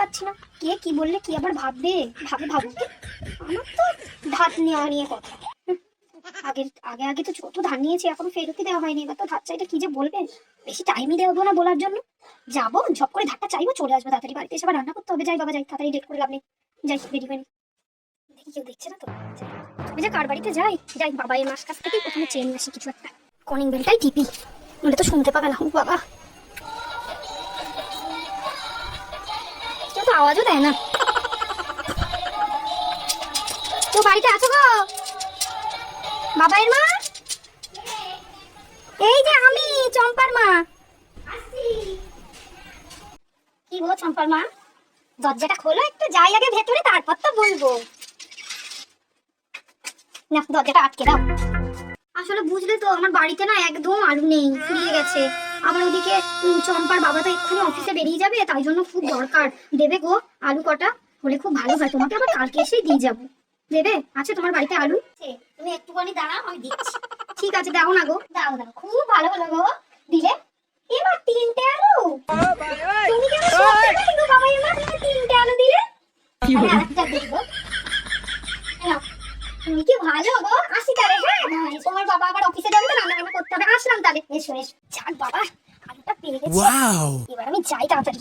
পারছি না। কে কি বললে, কি আবার ভাববে? ভাবে ভাবুক আমার তো ধার নেওয়া নিয়ে কথা। আগে আগে আগে তো যত ধার নিয়েছি, এখনও ফেরতই দেওয়া হয়নি। এবার তো ধার চাইটা কি যে বলবে? বেশি টাইমই দেবো না বলার জন্য। যাব, ঝপ করে ধারটা চাইব, চলে আসব তাড়াতাড়ি। বাড়িতে এসে রান্না করতে হবে। যাই বাবা, যাই, তাড়াতাড়ি ডেট করে লাভ নেই। যাই রেডি হয়নি দেখি কেউ দেখছে না তো। আমি যে, কার বাড়িতে যাই? যাই, বাবা এর মাস কাছ থেকে প্রথমে চেয়ে নিয়ে আসি কিছু একটা। কনিং বেলটাই টিপি। নইলে তো শুনতে পাবে না। বাবা। তো আওয়াজও দেয় না। তো বাড়িতে আছো গো? বাবাইয়ের মা? এই যে আমি, চম্পার মা। কি গো চম্পার মা? দরজাটা খোলো, একটু যাই আগে ভেতরে, তারপর তো বলব। না, দরজাটা আটকে দাও। আসলে বুঝলে তো, আমার বাড়িতে না একদম আলু নেই, ফুরিয়ে গেছে। আবার ওদিকে চম্পার বাবা তো এক্ষুনি অফিসে বেরিয়ে যাবে তাই জন্য খুব দরকার। দেবে গো আলু কটা হলে খুব ভালো হয়। তোমাকে আবার কালকে এসেই দিয়ে যাব। দেবে? আছে তোমার বাড়িতে আলু? তুমি একটুখানি দাঁড়াও আমি দিচ্ছি। ঠিক আছে দাও না গো। দাও দাও। খুব ভালো হলো গো। দিলে? এবার তিনটে আলু। তুমি কেন বাবা? এবার তিনটে আলু দিলে? গো নাও। তুমি কি ভালো গো? আসি তাহলে হ্যাঁ? তোমার বাবা আবার অফিসে যাবে তো রান্না বান্না করতে হবে। আসলাম তাহলে। এসো এসো। যাক বাবা আলুটা পেয়ে গেছি! এবার আমি যাই তাড়াতাড়ি।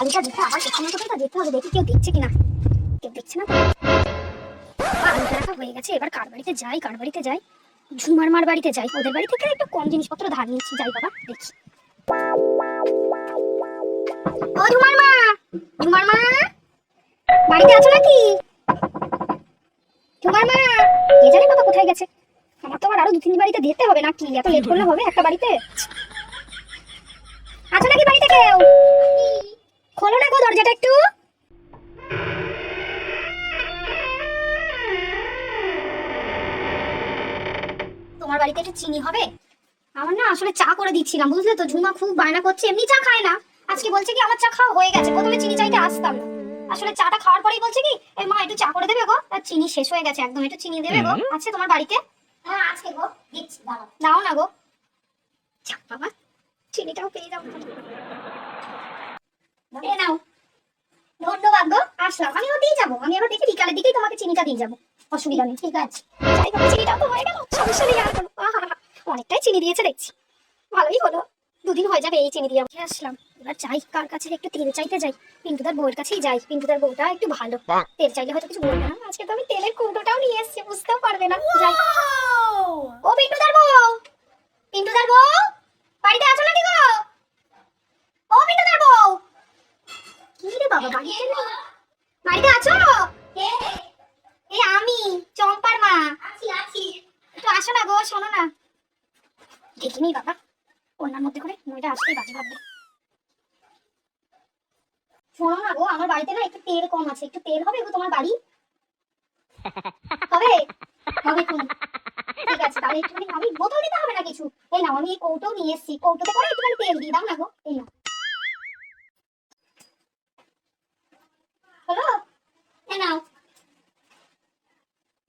আলুটা দেখে আবার পেছনে কোথাও যেতে হবে দেখি কেউ দেখছে কিনা। কেউ দেখছে না? আলুটা রাখা হয়ে গেছে এবার কার বাড়িতে যাই? কার বাড়িতে যাই? ঝুমার মার বাড়িতে যাই। ওদের বাড়ি থেকে একটু কম জিনিসপত্র ধার নিয়েছি যাই বাবা দেখি। ও ঝুমার মা ঝুমার মা বাড়িতে আছো নাকি? ঝুমার মা কে জানে বাবা কোথায় গেছে? আমার তো আবার আরও দু তিন বাড়িতে যেতে হবে নাকি? এত লেট করলে হবে একটা বাড়িতে? আছো নাকি বাড়িতে কেউ? খোলো না গো দরজাটা একটু। তোমার বাড়িতে একটু চিনি হবে? আমার না আসলে চা করে দিচ্ছিলাম বুঝলে তো? ঝুমা খুব বায়না করছে এমনি চা খায় না। আজকে বলছে কি আমার চা খাওয়া হয়ে গেছে প্রথমে চিনি চাইতে আসতাম না। আসলে চাটা খাওয়ার পরেই বলছে কি এ মা একটু চা করে দেবে গো। আর চিনি শেষ হয়ে গেছে একদম একটু চিনি দেবে গো। আছে তোমার বাড়িতে? হ্যাঁ আছে গো। দিচ্ছি দাও। দাও না গো। বাবা চিনিটাও পেয়ে যাব। এ নাও। ধন্যবাদ গো। আসলাম আমি দিয়ে যাব। আমি আবার দেখি বিকালের দিকেই তোমাকে চিনিটা দিয়ে যাব। অসুবিধা নেই। ঠিক আছে। যাই হোক চিনিটাও তো হয়ে গেল। সমস্যা নেই আর কোনো আহা, অনেকটাই চিনি দিয়েছে দেখছি। ভালোই হলো। দুদিন হয়ে যাবে এই চিনি দিয়ে। আমি আসলাম। এবার যাই কার কাছে একটু তেল চাইতে যাই? পিন্টুদার বউয়ের কাছেই যাই। পিন্টুদার বউটা একটু ভালো। তেল চাইলে হয়তো কিছু বলবে না। আজকে তো আমি তেলের কৌটোটাও নিয়ে এসেছি বুঝতেও পারবে না। যাই। ও পিন্টুদার বউ! পিন্টুদার বউ! বাড়িতে আছো নাকি গো? ও পিন্টুদার বউ! কি রে বাবা বাড়িতে নেই? বাড়িতে আছো? এই আমি চম্পার মা। আছি আছি। একটু আসো না গো শোনো না। দেখিনি বাবা। ওনার মধ্যে করে মইটা আসতেই বাজে ভাববে শোনো না গো আমার বাড়িতে না একটু তেল কম আছে, একটু তেল হবে গো তোমার বাড়ি? হবে হবে তুমি ঠিক আছে, তাহলে আমি বোতল দিতে হবে না কিছু? এই নাও, আমি এই কৌটো নিয়ে কৌটোতে করে একটুখানি তেল দিয়ে দাও না গো, এই নাও। নাও।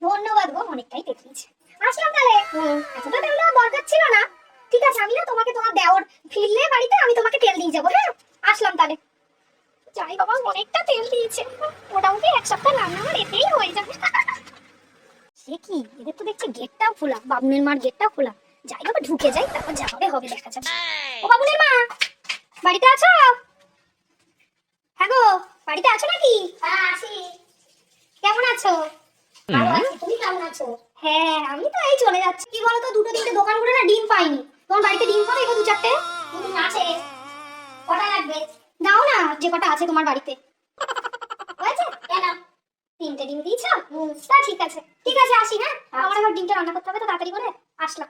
ধন্যবাদ গো, অনেকটাই দেখিয়েছে আসলাম তাহলে। দেওয়ার দরকার ছিল না। ঠিক আছে, আমি না তোমাকে তোমার দেওয়ার ফিরলে বাড়িতে, আমি তোমাকে তেল দিয়ে যাব হ্যাঁ? আসলাম তাহলে। যাই বাবা অনেকটা তেল দিয়েছে। মোটামুটি এক সপ্তাহ রান্না আমার এতেই হয়ে যাবে। সে কি? এদের তো দেখছি গেটটাও খোলা বাবুনের মার গেটটাও খোলা। যাই বাবা ঢুকে যাই তারপর যা হবে হবে দেখা যাবে ও বাবুনের মা বাড়িতে আছো? হ্যাঁ গো বাড়িতে আছো নাকি? হ্যাঁ আছি। কেমন আছো? তুমি কেমন আছো? হ্যাঁ আমি তো এই চলে যাচ্ছি। কি বলতো দুটো তিনটে দোকান করে না ডিম পাইনি। তোমার বাড়িতে ডিম পাবে গো দু চারটে? আছে। যে কটা আছে তোমার বাড়িতে? হয়েছে? কেন? তিনটে ডিম দিয়েছ? তা ঠিক আছে। ঠিক আছে, আসি হ্যাঁ? আমার আবার ডিমটা রান্না করতে হবে তো, তাড়াতাড়ি করে আসলাম।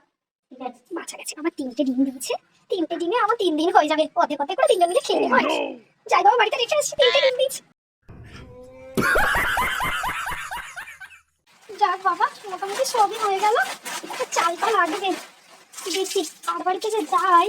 ঠিক আছে বাঁচা গেছে। আমার তিনটে ডিম দিয়েছে। তিনটে ডিমে আমার তিন দিন হয়ে যাবে। অর্ধেক অর্ধেক করে তিনজন মিলে খেয়ে নেব যাই বাবা, বাড়িতে রেখে আসছি, তিনটে ডিম দিয়েছে। যাক বাবা, মোটামুটি সবই হয়ে গেল। একটা চালটা লাগবে দেখি কার বাড়িতে যে যাই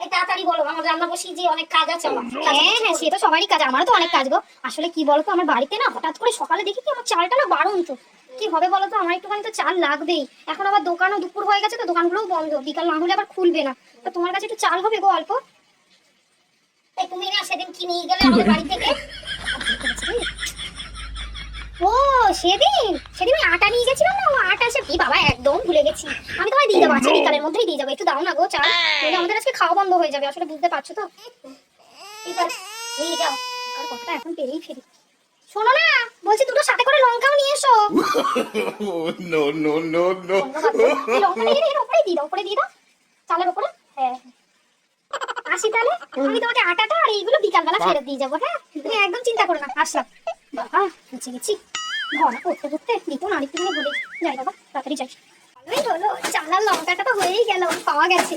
তাড়াতাড়ি বলো আমার রান্না বসিয়ে যে অনেক কাজ আছে আমার। হ্যাঁ হ্যাঁ সে তো সবারই কাজ আমারও তো অনেক কাজ গো। আসলে কি বলতো আমার বাড়িতে না হঠাৎ করে সকালে দেখি কি আমার চালটা না বারণ তো কি হবে বলো তো আমার একটুখানি তো চাল লাগবেই। এখন আবার দোকানও দুপুর হয়ে গেছে তো দোকানগুলোও বন্ধ। বিকাল না হলে আবার খুলবে না। তো তোমার কাছে একটু চাল হবে গো অল্প? তুমি না সেদিন কি নিয়ে গেলে আমাদের বাড়ি থেকে? ও সেদিন? সেদিন আমি আটা নিয়ে গেছিলাম না? ও আটা সে বাবা একদম ভুলে গেছি। আমি তোমায় দিয়ে দেবো আজকে বিকালের মধ্যেই দিয়ে যাব। একটু দাও না গো চাল নইলে আমাদের আজকে খাওয়া বন্ধ হয়ে যাবে আসলে বুঝতে পারছ তো? নিয়ে যাও। আর কথাটা এখন পেরেই ফেরি। শোনো না বলছি দুটো সাথে করে লঙ্কাও নিয়ে এসো. এই লঙ্কাটা এর এর উপরে দিয়ে দাও উপরে দিয়ে দাও। চালের উপরে হ্যাঁ। আসি তাহলে? আমি তোমাকে আটাটা আর এইগুলো বিকালবেলা ফেরত দিয়ে যাব হ্যাঁ? তুমি একদম চিন্তা করো না আসলাম। বাবা বুঝে গেছি। ঘরে করতে করতে দিত না, আরেকটু বলে যাই বাবা, তাড়াতাড়ি যাই। ভালোই হলো আর লঙ্কাটা তো হয়েই গেল, পাওয়া গেছে।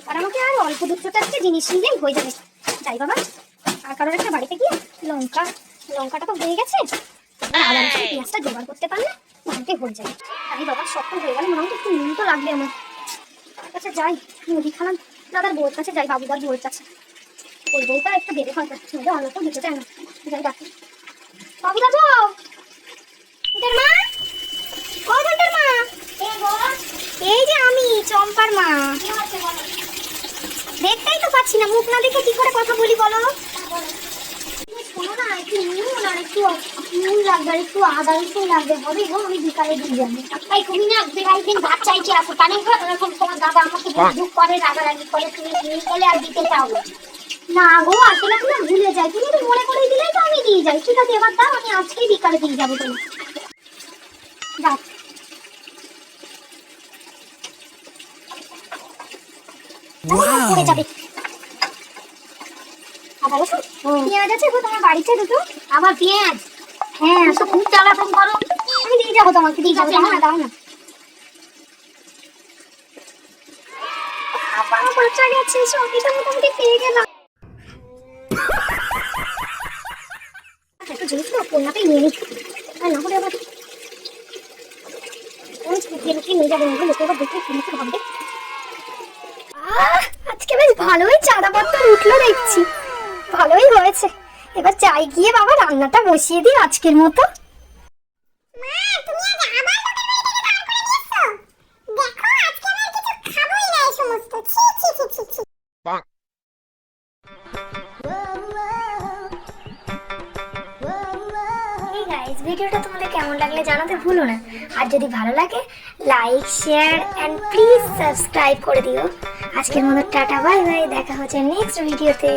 এবার আমাকে আর অল্প দুটো চারটে জিনিস নিলেই হয়ে যাবে। যাই বাবা, আর কারোর একটা বাড়িতে গিয়ে লঙ্কা, লঙ্কাটা তো হয়ে গেছে। পেঁয়াজটা জোগাড় করতে পারলে বাড়িতে হয়ে যাবে। আরে বাবা, শক্ত হয়ে গেল হয় একটু নুন তো লাগবে আমার। তার কাছে যাই মুদি খালাম। দাদার বউর কাছে যাই, বাবুদার বউর কাছে। ওই বউটা একটু দেবে হয়তো নইলে অন্য কেউ দিতে চায় না। যাই ডাকি বাবুদা যাও ঘণ্টার মা? ও মা? এই যে আমি চম্পার মা। কি হচ্ছে বলো? দেখতেই তো পাচ্ছি না মুখ না দেখে কি করে কথা বলি বলো? শোনো না একটু নুন আর একটু নুন লাগবে আর একটু আদা রসুন লাগবে হবে গো আমি বিকালে দিয়ে যাব। এই তুমি না বেড়াই দিন ভাত চাইতে আসো কানে এরকম তোমার দাদা আমাকে দুঃখ করে রাগারাগি করে তুমি নিয়ে আর দিতে চাও না গো আসলে আমি না ভুলে যাই। তুমি তো মনে করে দিলেই তো আমি দিয়ে যাই। ঠিক আছে এবার দাও আমি আজকেই বিকালে দিয়ে যাব তুমি দাও। পড়ে যাবে। আদা রসুন পেঁয়াজ আছে গো তোমার বাড়িতে দুটো? আমার পেঁয়াজ? হ্যাঁ খুব জ্বালাতন করো। আমি দিয়ে যাব তোমাকে দিয়ে যাব। দাও না দাও না। আবার গেছে তো মোটামুটি পেয়ে গেলাম। কন্যাতেই নিয়ে নিচ্ছি আর না হলে আবার ওই লুকিয়ে লুকিয়ে নিয়ে যাব লোকে আবার দেখে কিনে ভাববে। আজকে বেশ ভালোই চাঁদাপত্তর উঠল দেখছি। ভালোই হয়েছে। এবার চাই গিয়ে বাবা রান্নাটা বসিয়ে দিই আজকের মতো। গাইস ভিডিওটা তোমাদের কেমন লাগলে জানাতে ভুলো না। আর যদি ভালো লাগে like share and please subscribe করে দিও। আজকের মতো টাটা বাই বাই দেখা হচ্ছে নেক্সট ভিডিওতে